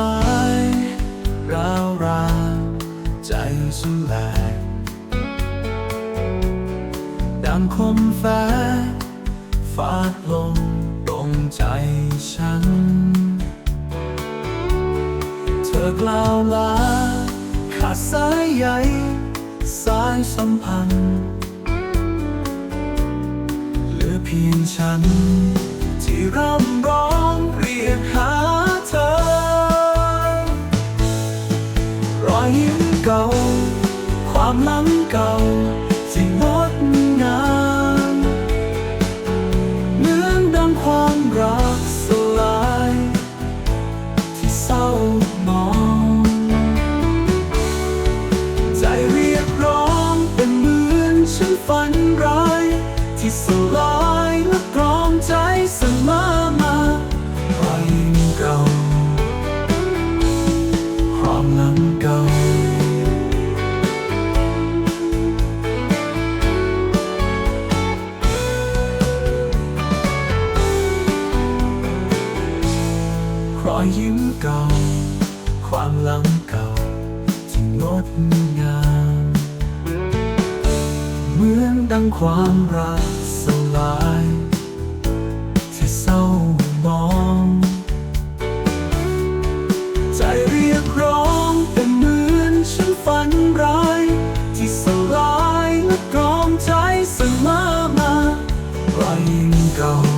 ลายร้าวรานใจสลายดังคมแฝฟาดลงตรงใจฉัน เธอกล่าวลาขาดสายใยสายสัมพันธ์เหลือเพียงฉัน ความหลังเก่าที่งดงามเหมือนดังความรักสลาย ที่เศร้ามอง ใจเรียกร้องเป็นเหมือนฉันฝันร้ายที่สล อยยิ้มเก่า ความหลังเก่าที่งดงามเหมือนดังความรักสลายที่เศร้ามอง ใจเรียกร้องเป็นเหมือนฉันฝันร้าย ที่สลายและกรอมใจเสมอมา รอยยิ้มเก่าความหลังเก่า